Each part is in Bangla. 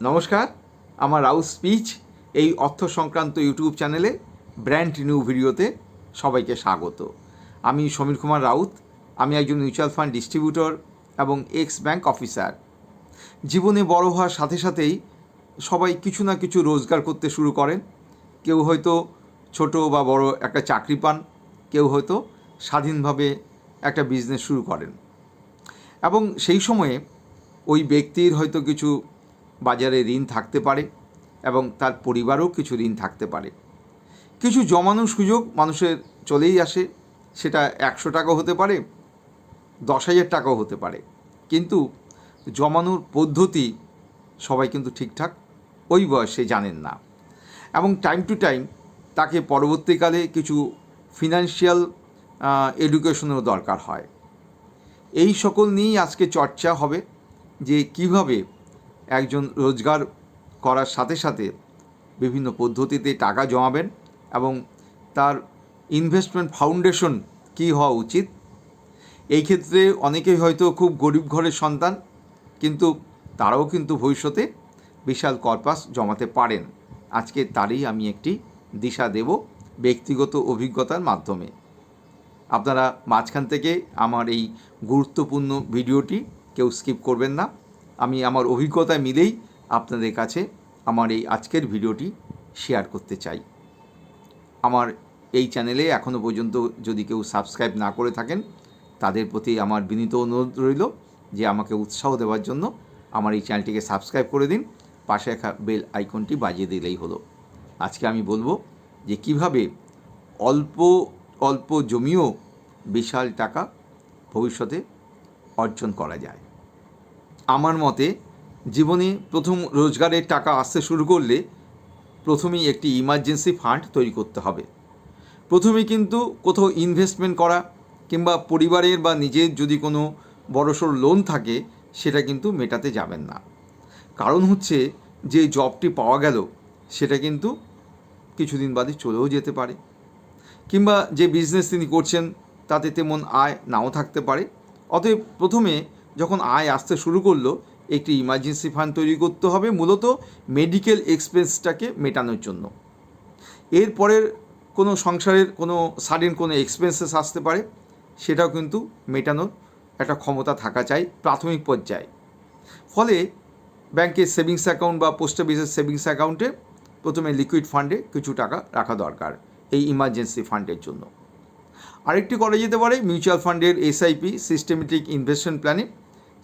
নমস্কার, আমার রাউস স্পিচ, এই অর্থ সংক্রান্ত ইউটিউব চ্যানেলে ব্র্যান্ড নিউ ভিডিওতে সবাইকে স্বাগত। আমি সমীর কুমার রাউত, আমি একজন মিউচুয়াল ফান্ড ডিস্ট্রিবিউটর এবং এক্স ব্যাংক অফিসার। জীবনে বড় হওয়ার সাথে সাথেই সবাই কিছু না কিছু রোজগার করতে শুরু করেন। কেউ হয়তো ছোট বা বড় একটা চাকরি পান, কেউ হয়তো স্বাধীনভাবে একটা বিজনেস শুরু করেন। এবং সেই সময়ে ওই ব্যক্তির হয়তো কিছু বাজারে ঋণ থাকতে পারে এবং তার পরিবারও কিছু ঋণ থাকতে পারে। কিছু জমানোর সুযোগ মানুষের চলেই আসে। সেটা একশো টাকা হতে পারে, দশ হাজার টাকাও হতে পারে। কিন্তু জমানোর পদ্ধতি সবাই কিন্তু ঠিকঠাক, ওই বয়সে জানেন না। এবং টাইম টু টাইম তাকে পরবর্তীকালে কিছু ফিনান্সিয়াল এডুকেশনেরও দরকার হয়। এই সকল নিয়েই আজকে চর্চা হবে যে কীভাবে একজন রোজগার করার সাথে সাথে বিভিন্ন পদ্ধতিতে টাকা জমাবেন এবং তার ইনভেস্টমেন্ট ফাউন্ডেশন কী হওয়া উচিত? এই ক্ষেত্রে অনেকেই হয়তো খুব গরিব ঘরের সন্তান, কিন্তু তারাও কিন্তু ভবিষ্যতে বিশাল কর্পাস জমাতে পারেন। আজকে তারই আমি একটি দিশা দেব ব্যক্তিগত অভিজ্ঞতার মাধ্যমে। আপনারা মাঝখান থেকে আমার এই গুরুত্বপূর্ণ ভিডিওটি কেউ স্কিপ করবেন না। আমি আমার অভিজ্ঞতা মিলেই আপনাদের কাছে আমার এই আজকের ভিডিওটি শেয়ার করতে চাই। আমার এই চ্যানেলে এখনও পর্যন্ত যদি কেউ সাবস্ক্রাইব না করে থাকেন, তাদের প্রতি আমার বিনীত অনুরোধ রইল যে আমাকে উৎসাহ দেওয়ার জন্য আমার এই চ্যানেলটিকে সাবস্ক্রাইব করে দিন, পাশে রাখা বেল আইকনটি বাজিয়ে দিলেই হলো। আজকে আমি বলব যে কীভাবে অল্প অল্প জমিও বিশাল টাকা ভবিষ্যতে অর্জন করা যায়। আমার মতে, জীবনে প্রথম রোজগারের টাকা আসতে শুরু করলে প্রথমেই একটি ইমার্জেন্সি ফান্ড তৈরি করতে হবে। প্রথমে কিন্তু কোথাও ইনভেস্টমেন্ট করা কিংবা পরিবারের বা নিজের যদি কোনো বড়সড় লোন থাকে, সেটা কিন্তু মেটাতে যাবেন না। কারণ হচ্ছে, যে জবটি পাওয়া গেল, সেটা কিন্তু কিছুদিন বাদে চলেও যেতে পারে। কিংবা যে বিজনেস তিনি করছেন, তাতে তেমন আয় নাও থাকতে পারে। অতএব প্রথমে যখন আয় আসতে শুরু করল, একটি ইমার্জেন্সি ফান্ড তৈরি করতে হবে, মূলত মেডিকেল এক্সপেন্সটাকে মেটানোর জন্য। এরপরের কোনো সংসারের কোনো সাডেন কোনো এক্সপেন্সেস আসতে পারে, সেটাও কিন্তু মেটানোর একটা ক্ষমতা থাকা চাই, প্রাথমিক পর্যায়ে। ফলে ব্যাংকের সেভিংস অ্যাকাউন্ট বা পোস্ট অফিসের সেভিংস অ্যাকাউন্টে প্রথমে লিকুইড ফান্ডে কিছু টাকা রাখা দরকার, এই ইমার্জেন্সি ফান্ডের জন্য। আরেকটি করা যেতে পারে মিউচুয়াল ফান্ডের এসআইপি সিস্টেমেটিক ইনভেস্টমেন্ট প্ল্যানে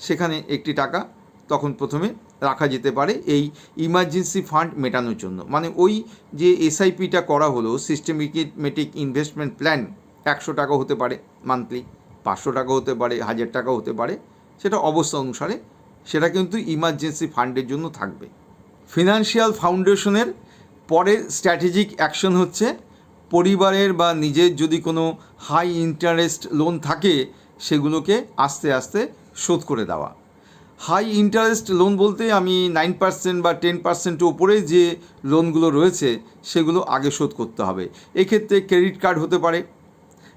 সেখানে একটি টাকা তখন প্রথমে রাখা যেতে পারে এই ইমার্জেন্সি ফান্ড মেটানোর জন্য। মানে ওই যে এসআইপিটা করা হলো সিস্টেমেটিক ইনভেস্টমেন্ট প্ল্যান একশো টাকা হতে পারে মান্থলি পাঁচশো টাকা হতে পারে, হাজার টাকা হতে পারে, সেটা অবস্থা অনুসারে সেটা কিন্তু ইমার্জেন্সি ফান্ডের জন্য থাকবে। ফিনান্সিয়াল ফাউন্ডেশনের পরের স্ট্র্যাটেজিক অ্যাকশন হচ্ছে পরিবারের বা নিজের যদি কোনো হাই ইন্টারেস্ট লোন থাকে, সেগুলোকে আস্তে আস্তে শোধ করে দেওয়া। হাই ইন্টারেস্ট লোন বলতে আমি নাইন পার্সেন্ট বা টেন পার্সেন্টের ওপরে যে লোনগুলো রয়েছে, সেগুলো আগে শোধ করতে হবে। এক্ষেত্রে ক্রেডিট কার্ড হতে পারে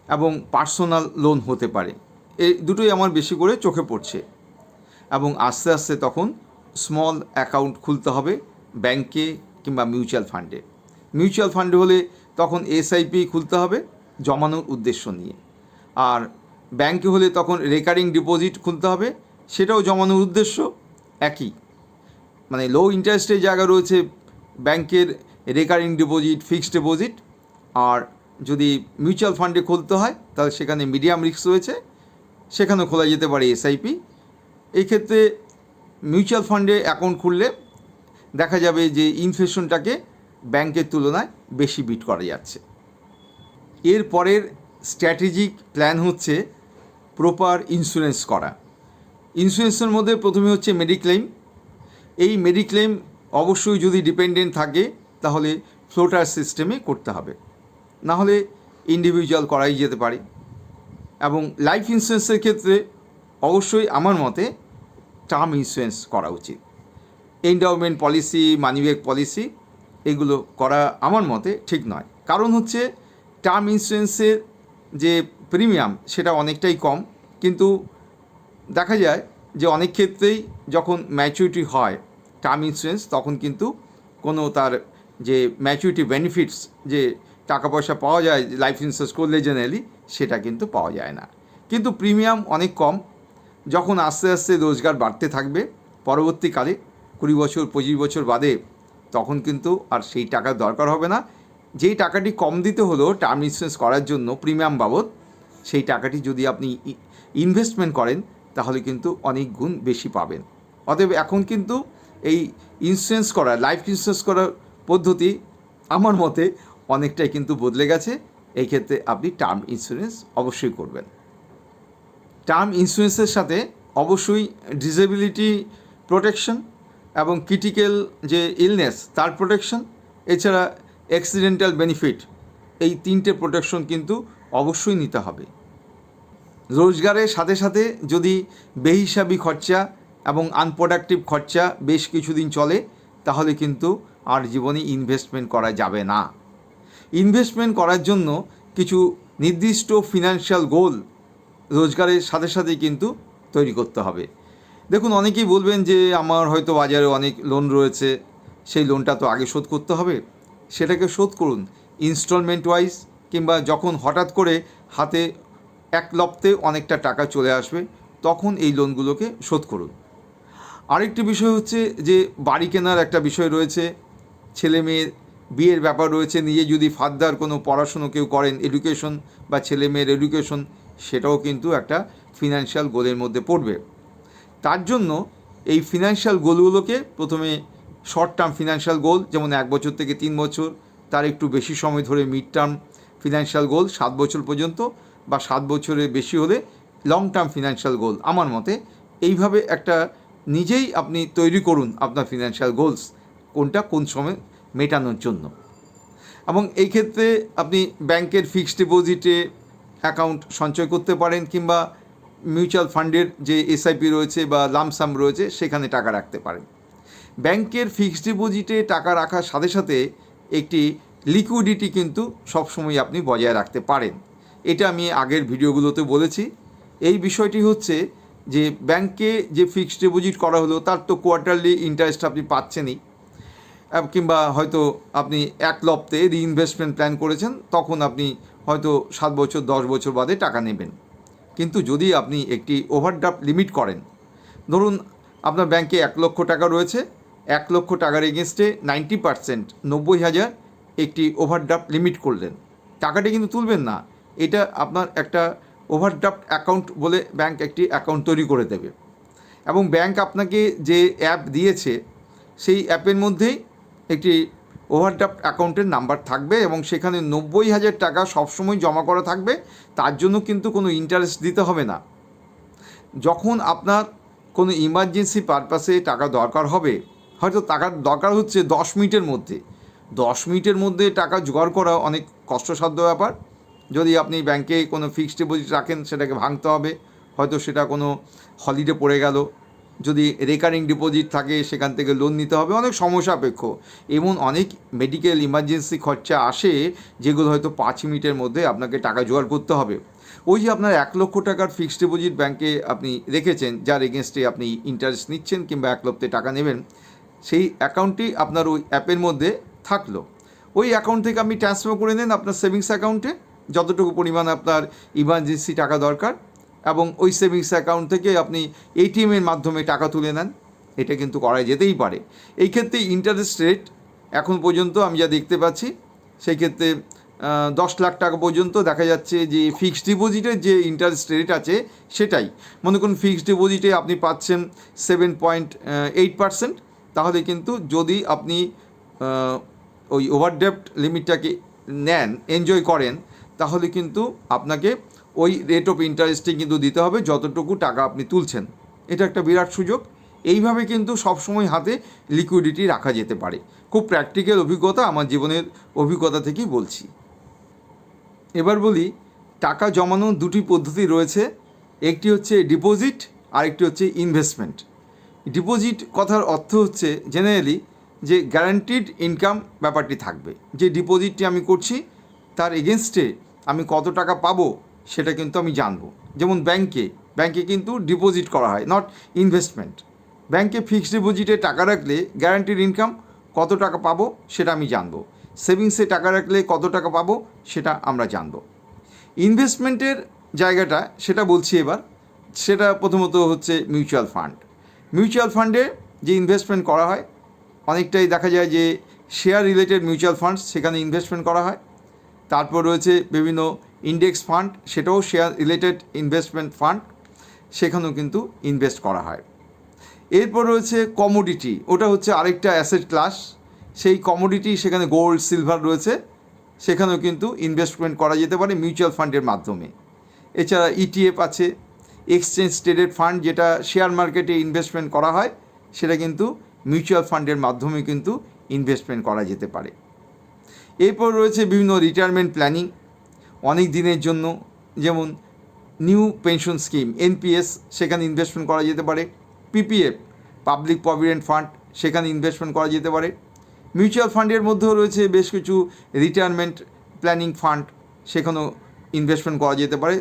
এবং পার্সোনাল লোন হতে পারে। এই দুটোই আমার বেশি করে চোখে পড়ছে। এবং আস্তে আস্তে তখন স্মল অ্যাকাউন্ট খুলতে হবে ব্যাংকে কিংবা মিউচুয়াল ফান্ডে। মিউচুয়াল ফান্ডে হলে তখন এসআইপি খুলতে হবে, জমানোর উদ্দেশ্য নিয়ে। আর ব্যাংকে হলে তখন রেকারিং ডিপোজিট খুলতে হবে, সেটাও জমানোর উদ্দেশ্য একই। মানে লো ইন্টারেস্টের জায়গা রয়েছে ব্যাংকের রেকারিং ডিপোজিট ফিক্সড ডিপোজিট আর যদি মিউচুয়াল ফান্ডে খুলতে হয়, তাহলে সেখানে মিডিয়াম রিস্ক রয়েছে, সেখানেও খোলা যেতে পারে এসআইপি এই ক্ষেত্রে মিউচুয়াল ফান্ডে অ্যাকাউন্ট খুললে দেখা যাবে যে ইনফ্লেশনটাকে ব্যাংকের তুলনায় বেশি বিট করা যাচ্ছে। এর পরের স্ট্র্যাটেজিক প্ল্যান হচ্ছে প্রপার ইন্স্যুরেন্স করা। ইন্স্যুরেন্সের মধ্যে প্রথমে হচ্ছে মেডিক্লেম। এই মেডিক্লেম অবশ্যই যদি ডিপেন্ডেন্ট থাকে, তাহলে ফ্লোটার সিস্টেমে করতে হবে। না হলে ইন্ডিভিজুয়াল করাই যেতে পারে। এবং লাইফ ইন্স্যুরেন্সের ক্ষেত্রে অবশ্যই আমার মতে টার্ম ইন্স্যুরেন্স করা উচিত। এন্ডাওমেন্ট পলিসি মানিব্যাগ পলিসি এগুলো করা আমার মতে ঠিক নয়। কারণ হচ্ছে টার্ম ইন্স্যুরেন্সের যে প্রিমিয়াম সেটা অনেকটাই কম। কিন্তু দেখা যায় যে অনেক ক্ষেত্রেই যখন ম্যাচুরিটি হয় টার্ম ইন্স্যুরেন্স তখন কিন্তু কোনো তার যে ম্যাচুরিটি বেনিফিটস যে টাকা পয়সা পাওয়া যায় লাইফ ইন্স্যুরেন্স করলে জেনারেলি সেটা কিন্তু পাওয়া যায় না। কিন্তু প্রিমিয়াম অনেক কম। যখন আস্তে আস্তে রোজগার বাড়তে থাকবে, পরবর্তীকালে কুড়ি বছর, পঁচিশ বছর বাদে তখন কিন্তু আর সেই টাকার দরকার হবে না। যেই টাকাটি কম দিতে হলো টার্ম ইন্স্যুরেন্স করার জন্য প্রিমিয়াম বাবদ সেই টাকাটি যদি আপনি ইনভেস্টমেন্ট করেন, তাহলে কিন্তু অনেক গুণ বেশি পাবেন। অতএব এখন কিন্তু এই ইন্স্যুরেন্স করা লাইফ ইন্স্যুরেন্স করার পদ্ধতি আমার মতে অনেকটাই কিন্তু বদলে গেছে। এই ক্ষেত্রে আপনি টার্ম ইন্স্যুরেন্স অবশ্যই করবেন। টার্ম ইন্স্যুরেন্সের সাথে অবশ্যই ডিসেবিলিটি প্রোটেকশন এবং ক্রিটিক্যাল যে ইলনেস তার প্রোটেকশন এছাড়া অ্যাক্সিডেন্টাল বেনিফিট এই তিনটে প্রোটেকশন কিন্তু অবশ্যই নিতে হবে। রোজগারের সাথে সাথে যদি বেহিসাবি খরচা এবং আনপ্রোডাক্টিভ খরচা বেশ কিছুদিন চলে, তাহলে কিন্তু আর জীবনে ইনভেস্টমেন্ট করা যাবে না। ইনভেস্টমেন্ট করার জন্য কিছু নির্দিষ্ট ফিনান্সিয়াল গোল রোজগারের সাথে সাথে কিন্তু তৈরি করতে হবে। দেখুন, অনেকেই বলবেন যে আমার হয়তো বাজারে অনেক লোন রয়েছে, সেই লোনটা তো আগে শোধ করতে হবে। সেটাকে শোধ করুন। ইনস্টলমেন্ট ওয়াইজ কিংবা যখন হঠাৎ করে হাতে এক লপ্তে অনেকটা টাকা চলে আসবে, তখন এই লোনগুলোকে শোধ করুন। আরেকটি বিষয় হচ্ছে যে বাড়ি কেনার একটা বিষয় রয়েছে, ছেলে মেয়ের বিয়ের ব্যাপার রয়েছে, নিজে যদি ফার্দার কোনো পড়াশুনো কেউ করেন এডুকেশন বা ছেলে মেয়ের এডুকেশন সেটাও কিন্তু একটা ফিনান্সিয়াল গোলের মধ্যে পড়বে। তার জন্য এই ফিনান্সিয়াল গোলগুলোকে প্রথমে শর্ট টার্ম ফিনান্সিয়াল গোল যেমন এক বছর থেকে তিন বছর, তার একটু বেশি সময় ধরে মিড টার্ম ফিনান্সিয়াল গোল সাত বছর পর্যন্ত বা সাত বছরের বেশি হলে লং টার্ম ফিনান্সিয়াল গোল আমার মতে এইভাবে একটা নিজেই আপনি তৈরি করুন আপনার ফিনান্সিয়াল গোলস কোনটা কোন সময় মেটানোর জন্য। এবং এই ক্ষেত্রে আপনি ব্যাংকের ফিক্সড ডিপোজিটে অ্যাকাউন্ট সঞ্চয় করতে পারেন কিংবা মিউচুয়াল ফান্ডের যে এসআইপি রয়েছে বা লামসাম রয়েছে সেখানে টাকা রাখতে পারেন। ব্যাংকের ফিক্সড ডিপোজিটে টাকা রাখার সাথে সাথে একটি লিকুইডিটি কিন্তু সবসময় আপনি বজায় রাখতে পারেন। এটা আমি আগের ভিডিওগুলোতে বলেছি। এই বিষয়টি হচ্ছে যে ব্যাংকে যে ফিক্সড ডিপোজিট করা হলো, তার তো কোয়ার্টারলি ইন্টারেস্ট আপনি পাচ্ছেনই। কিংবা হয়তো আপনি এক লপ্তে রিইনভেস্টমেন্ট প্ল্যান করেছেন, তখন আপনি হয়তো সাত বছর, দশ বছর বাদে টাকা নেবেন। কিন্তু যদি আপনি একটি ওভারড্রাফট লিমিট করেন, ধরুন আপনার ব্যাংকে এক লক্ষ টাকা রয়েছে, এক লক্ষ টাকার এগেনস্টে নাইনটি পার্সেন্ট নব্বই হাজার একটি ওভারড্রাফট লিমিট করলেন। টাকাটি কিন্তু তুলবেন না এটা আপনার একটা ওভারড্রাফট অ্যাকাউন্ট বলে ব্যাংক একটি অ্যাকাউন্ট তৈরি করে দেবে। এবং ব্যাংক আপনাকে যে অ্যাপ দিয়েছে, সেই অ্যাপের মধ্যেই একটি ওভারড্রাফট অ্যাকাউন্টের নাম্বার থাকবে এবং সেখানে নব্বই হাজার টাকা সবসময় জমা করা থাকবে, তার জন্য কিন্তু কোনো ইন্টারেস্ট দিতে হবে না। যখন আপনার কোনো ইমার্জেন্সি পারপাসে টাকা দরকার হবে, হয়তো টাকার দরকার হচ্ছে দশ মিনিটের মধ্যে। দশ মিনিটের মধ্যে টাকা জোগাড় করা অনেক কষ্টসাধ্য ব্যাপার। যদি আপনি ব্যাংকে কোনো ফিক্সড ডিপোজিট রাখেন, সেটাকে ভাঙতে হবে। হয়তো সেটা কোনো হলিডে পড়ে গেল। যদি রেকারিং ডিপোজিট থাকে, সেখান থেকে লোন নিতে হবে। অনেক সমস্যা সাপেক্ষ এমন অনেক মেডিকেল ইমার্জেন্সি খরচা আসে, যেগুলো হয়তো পাঁচ মিনিটের মধ্যে আপনাকে টাকা জোগাড় করতে হবে। ওই যে আপনার এক লক্ষ টাকার ফিক্সড ডিপোজিট ব্যাংকে আপনি রেখেছেন, যার এগেনস্টে আপনি ইন্টারেস্ট নিচ্ছেন কিংবা এক লক্ষে টাকা নেবেন, সেই অ্যাকাউন্টটি আপনার ওই অ্যাপের মধ্যে থাকল। ওই অ্যাকাউন্ট থেকে আপনি ট্রান্সফার করে নেন আপনার সেভিংস অ্যাকাউন্টে। যতটুকু পরিমাণ আপনার ইমার্জেন্সি টাকা দরকার এবং ওই সেভিংস অ্যাকাউন্ট থেকে আপনি এটিএমের মাধ্যমে টাকা তুলে নেন, এটা কিন্তু করা যেতেই পারে। এই ক্ষেত্রে ইন্টারেস্ট রেট এখন পর্যন্ত আমি যা দেখতে পাচ্ছি, সেই ক্ষেত্রে দশ লাখ টাকা পর্যন্ত দেখা যাচ্ছে যে ফিক্সড ডিপোজিটের যে ইন্টারেস্ট রেট আছে সেটাই। মনে করুন ফিক্সড ডিপোজিটে আপনি পাচ্ছেন সেভেন পয়েন্ট এইট পার্সেন্ট তাহলে কিন্তু যদি আপনি ওই ওভারড্রাফট লিমিটটাকে নেন এনজয় করেন তাহলে কিন্তু আপনাকে ওই রেট অফ ইন্টারেস্টে কিন্তু দিতে হবে যতটুকু টাকা আপনি তুলছেন। এটা একটা বিরাট সুযোগ। এইভাবে কিন্তু সবসময় হাতে লিকুইডিটি রাখা যেতে পারে। খুব প্র্যাকটিক্যাল অভিজ্ঞতা আমার জীবনের অভিজ্ঞতা থেকেই বলছি। এবার বলি, টাকা জমানোর দুটি পদ্ধতি রয়েছে। একটি হচ্ছে ডিপোজিট আরেকটি হচ্ছে ইনভেস্টমেন্ট ডিপোজিট কথার অর্থ হচ্ছে জেনারেলি যে গ্যারান্টিড ইনকাম ব্যাপারটি থাকবে। যে ডিপোজিটটি আমি করছি তার এগেনস্টে আমি কত টাকা পাবো সেটা কিন্তু আমি জানব। যেমন ব্যাংকে ব্যাংকে কিন্তু ডিপোজিট করা হয় নট ইনভেস্টমেন্ট ব্যাংকে ফিক্সড ডিপোজিটে টাকা রাখলে গ্যারান্টিড ইনকাম কত টাকা পাবো সেটা আমি জানব। সেভিংসে টাকা রাখলে কত টাকা পাবো সেটা আমরা জানব। ইনভেস্টমেন্টের জায়গাটা সেটা বলছি এবার, সেটা প্রথমত হচ্ছে মিউচুয়াল ফান্ড মিউচুয়াল ফান্ডে যে ইনভেস্টমেন্ট করা হয়, অনেকটাই দেখা যায় যে শেয়ার রিলেটেড মিউচুয়াল ফান্ডস সেখানে ইনভেস্টমেন্ট করা হয়। তারপর রয়েছে বিভিন্ন ইন্ডেক্স ফান্ড সেটাও শেয়ার রিলেটেড ইনভেস্টমেন্ট ফান্ড সেখানেও কিন্তু ইনভেস্ট করা হয়। এরপর রয়েছে কমোডিটি ওটা হচ্ছে আরেকটা অ্যাসেট ক্লাস সেই কমোডিটি সেখানে গোল্ড সিলভার রয়েছে, সেখানেও কিন্তু ইনভেস্টমেন্ট করা যেতে পারে মিউচুয়াল ফান্ডের মাধ্যমে। এছাড়া ইটিএফ আছে এক্সচেঞ্জ ট্রেডেড ফান্ড যেটা শেয়ার মার্কেটে ইনভেস্টমেন্ট করা হয়, সেটা কিন্তু মিউচুয়াল ফান্ডের মাধ্যমে কিন্তু ইনভেস্টমেন্ট করা যেতে পারে। এরপর রয়েছে বিভিন্ন রিটায়ারমেন্ট প্ল্যানিং অনেক দিনের জন্য, যেমন নিউ পেনশন স্কিম এনপিএস সেখানে ইনভেস্টমেন্ট করা যেতে পারে পিপিএফ পাবলিক প্রভিডেন্ট ফান্ড সেখানে ইনভেস্টমেন্ট করা যেতে পারে মিউচুয়াল ফান্ডের মধ্যেও রয়েছে বেশ কিছু রিটায়ারমেন্ট প্ল্যানিং ফান্ড সেখানেও ইনভেস্টমেন্ট করা যেতে পারে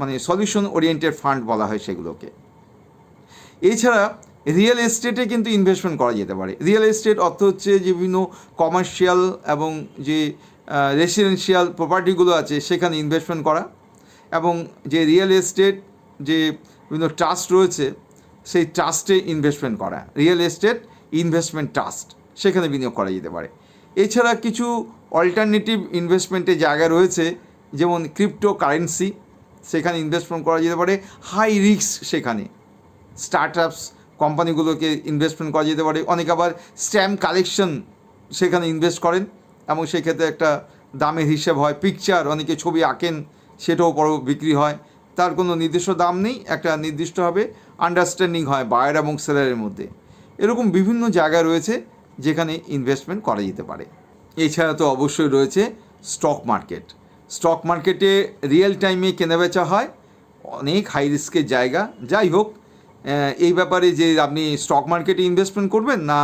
মানে সলিউশন ওরিয়েন্টেড ফান্ড বলা হয় সেগুলোকে। এছাড়া রিয়েল এস্টেটে কিন্তু ইনভেস্টমেন্ট করা যেতে পারে। রিয়েল এস্টেট অর্থ হচ্ছে যে বিভিন্ন কমার্শিয়াল এবং যে রেসিডেন্সিয়াল প্রপার্টিগুলো আছে, সেখানে ইনভেস্টমেন্ট করা এবং যে রিয়েল এস্টেট যে বিভিন্ন ট্রাস্ট রয়েছে, সেই ট্রাস্টে ইনভেস্টমেন্ট করা। রিয়েল এস্টেট ইনভেস্টমেন্ট ট্রাস্ট সেখানে বিনিয়োগ করা যেতে পারে। এছাড়া কিছু অল্টারনেটিভ ইনভেস্টমেন্টের জায়গা রয়েছে, যেমন ক্রিপ্টো কারেন্সি সেখানে ইনভেস্টমেন্ট করা যেতে পারে। হাই রিস্ক সেখানে। স্টার্ট আপস কোম্পানিগুলোকে ইনভেস্টমেন্ট করা যেতে পারে। অনেকে আবার স্ট্যাম্প কালেকশন সেখানে ইনভেস্ট করেন এবং সেক্ষেত্রে একটা দামের হিসেব হয়। পিকচার অনেকে ছবি আঁকেন, সেটাও পর বিক্রি হয়। তার কোনো নির্দিষ্ট দাম নেই, একটা নির্দিষ্টভাবে আন্ডারস্ট্যান্ডিং হয় বায়ার এবং সেলারের মধ্যে। এরকম বিভিন্ন জায়গা রয়েছে যেখানে ইনভেস্টমেন্ট করা যেতে পারে। এছাড়া তো অবশ্যই রয়েছে স্টক মার্কেট স্টক মার্কেটে রিয়েল টাইমে কেনাবেচা হয়। অনেক হাই রিস্কের জায়গা। যাই হোক এই ব্যাপারে যে আপনি স্টক মার্কেটে ইনভেস্টমেন্ট করবেন না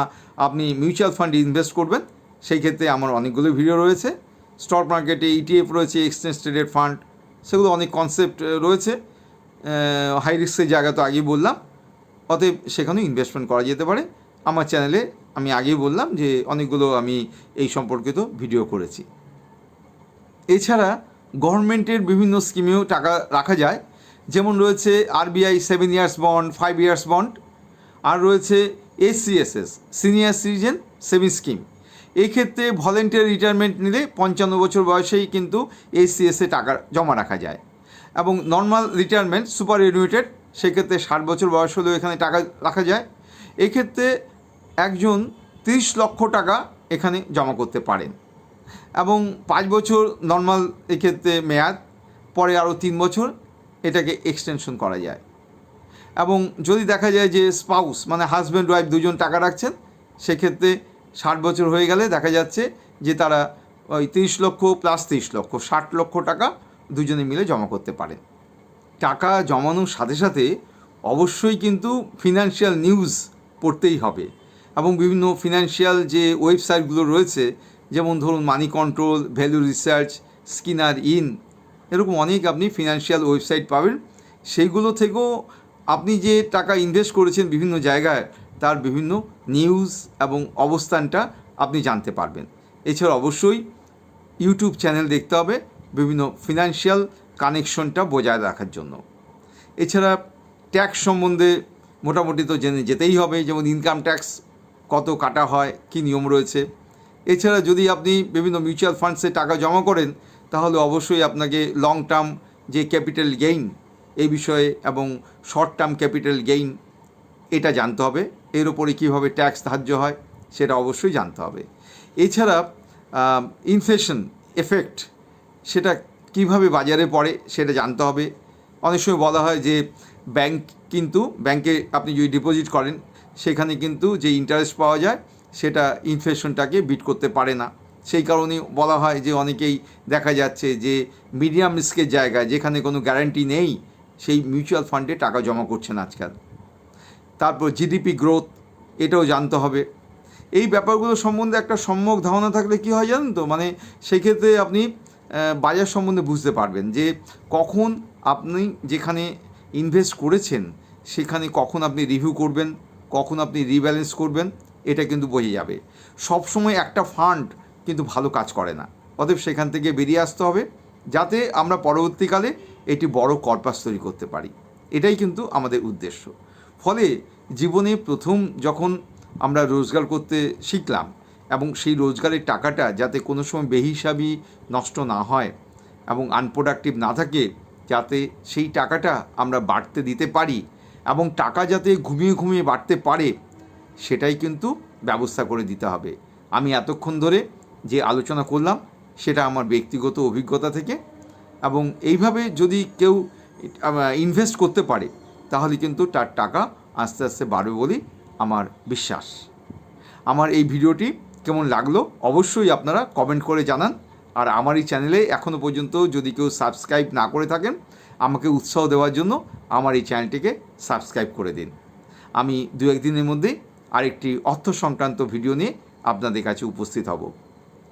আপনি মিউচুয়াল ফান্ডে ইনভেস্ট করবেন, সেই ক্ষেত্রে আমার অনেকগুলো ভিডিও রয়েছে। স্টক মার্কেটে ইটিএফ রয়েছে এক্সচেঞ্জ ট্রেডেড ফান্ড সেগুলো অনেক কনসেপ্ট রয়েছে। হাই রিস্কের জায়গা তো আগেই বললাম, অতএব সেখানেও ইনভেস্টমেন্ট করা যেতে পারে। আমার চ্যানেলে আমি আগেই বললাম যে অনেকগুলো আমি এই সম্পর্কিত ভিডিও করেছি। এছাড়া গভর্নমেন্টের বিভিন্ন স্কিমেও টাকা রাখা যায়। যেমন রয়েছে RBI seven years bond five years bond আর রয়েছে SCSS senior citizen saving scheme এই ক্ষেত্রে ভলেন্টিয়ার রিটায়ারমেন্ট নিলে পঞ্চান্ন বছর বয়সেই কিন্তু এসসিএসে টাকা জমা রাখা যায়। এবং নর্মাল রিটায়ারমেন্ট সুপার এনুইটেড সেক্ষেত্রে ষাট বছর বয়স হলেও এখানে টাকা রাখা যায়। এক্ষেত্রে একজন তিরিশ লক্ষ টাকা এখানে জমা করতে পারেন। এবং পাঁচ বছর নর্মাল এক্ষেত্রে মেয়াদ, পরে আরও তিন বছর এটাকে এক্সটেনশন করা যায়। এবং যদি দেখা যায় যে স্পাউস মানে হাজব্যান্ড ওয়াইফ দুজন টাকা রাখছেন, সেক্ষেত্রে ষাট বছর হয়ে গেলে দেখা যাচ্ছে যে তারা ওই তিরিশ লক্ষ প্লাস তিরিশ লক্ষ, ষাট লক্ষ টাকা দুজনে মিলে জমা করতে পারেন। টাকা জমানোর সাথে সাথে অবশ্যই কিন্তু ফিনান্সিয়াল নিউজ পড়তেই হবে এবং বিভিন্ন ফিনান্সিয়াল যে ওয়েবসাইটগুলো রয়েছে, যেমন ধরুন money control value research screener in এরকম অনেক আপনি ফিনান্সিয়াল ওয়েবসাইট পাবেন। সেইগুলো থেকেও আপনি যে টাকা ইনভেস্ট করেছেন বিভিন্ন জায়গায়, তার বিভিন্ন নিউজ এবং অবস্থানটা আপনি জানতে পারবেন। এছাড়া অবশ্যই ইউটিউব চ্যানেল দেখতে হবে, বিভিন্ন ফিনান্সিয়াল কানেকশনটা বজায় রাখার জন্য। এছাড়া ট্যাক্স সম্বন্ধে মোটামুটি তো জেনে যেতেই হবে, যেমন ইনকাম ট্যাক্স কত কাটা হয়, কী নিয়ম রয়েছে। এছাড়া যদি আপনি বিভিন্ন মিউচুয়াল ফান্ডসে টাকা জমা করেন তাহলে অবশ্যই আপনাকে লং টার্ম যে ক্যাপিটাল গেইন এই বিষয়ে এবং শর্ট টার্ম ক্যাপিটাল গেইন এটা জানতে হবে। এর উপরে কীভাবে ট্যাক্স ধার্য হয় সেটা অবশ্যই জানতে হবে। এছাড়া ইনফ্লেশন এফেক্ট সেটা কীভাবে বাজারে পড়ে সেটা জানতে হবে। অনেক সময় বলা হয় যে ব্যাংক কিন্তু ব্যাংকে আপনি যদি ডিপোজিট করেন, সেখানে কিন্তু যে ইন্টারেস্ট পাওয়া যায়, সেটা ইনফ্লেশনটাকে বিট করতে পারে না। সেই কারণে বলা হয় যে অনেকেই দেখা যাচ্ছে যে মিডিয়াম রিস্কের জায়গায় যেখানে কোনো গ্যারান্টি নেই, সেই মিউচুয়াল ফান্ডে টাকা জমা করছেন আজকাল। তারপর জিডিপি গ্রোথ এটাও জানতে হবে। এই ব্যাপারগুলো সম্বন্ধে একটা সম্যক ধারণা থাকলে কি হয় জানেন তো? মানে সেক্ষেত্রে আপনি বাজার সম্বন্ধে বুঝতে পারবেন যে কখন আপনি যেখানে ইনভেস্ট করেছেন, সেখানে কখন আপনি রিভিউ করবেন, কখন আপনি রিব্যালেন্স করবেন, এটা কিন্তু বোঝা যাবে। সবসময় একটা ফান্ড কিন্তু ভালো কাজ করে না। অতএব সেখান থেকে বেরিয়ে আসতে হবে, যাতে আমরা পরবর্তীকালে এটি বড় কর্পাস তৈরি করতে পারি। এটাই কিন্তু আমাদের উদ্দেশ্য। ফলে জীবনে প্রথম যখন আমরা রোজগার করতে শিখলাম এবং সেই রোজগারের টাকাটা যাতে কোনো সময় বেহিসাবি নষ্ট না হয় এবং আনপ্রোডাক্টিভ না থাকে, যাতে সেই টাকাটা আমরা বাড়তে দিতে পারি এবং টাকা যাতে ঘুমিয়ে ঘুমিয়ে বাড়তে পারে, সেটাই কিন্তু ব্যবস্থা করে দিতে হবে। আমি এতক্ষণ ধরে যে আলোচনা করলাম, সেটা আমার ব্যক্তিগত অভিজ্ঞতা থেকে এবং এইভাবে যদি কেউ ইনভেস্ট করতে পারে, তাহলে কিন্তু তার টাকা আস্তে আস্তে বাড়বে বলেই আমার বিশ্বাস। আমার এই ভিডিওটি কেমন লাগল অবশ্যই আপনারা কমেন্ট করে জানান। আর আমার এই চ্যানেলে এখনও পর্যন্ত যদি কেউ সাবস্ক্রাইব না করে থাকেন, আমাকে উৎসাহ দেওয়ার জন্য আমার এই চ্যানেলটিকে সাবস্ক্রাইব করে দিন। আমি দু একদিনের মধ্যে আরেকটি অর্থ সংক্রান্ত ভিডিও নিয়ে আপনাদের কাছে উপস্থিত হব।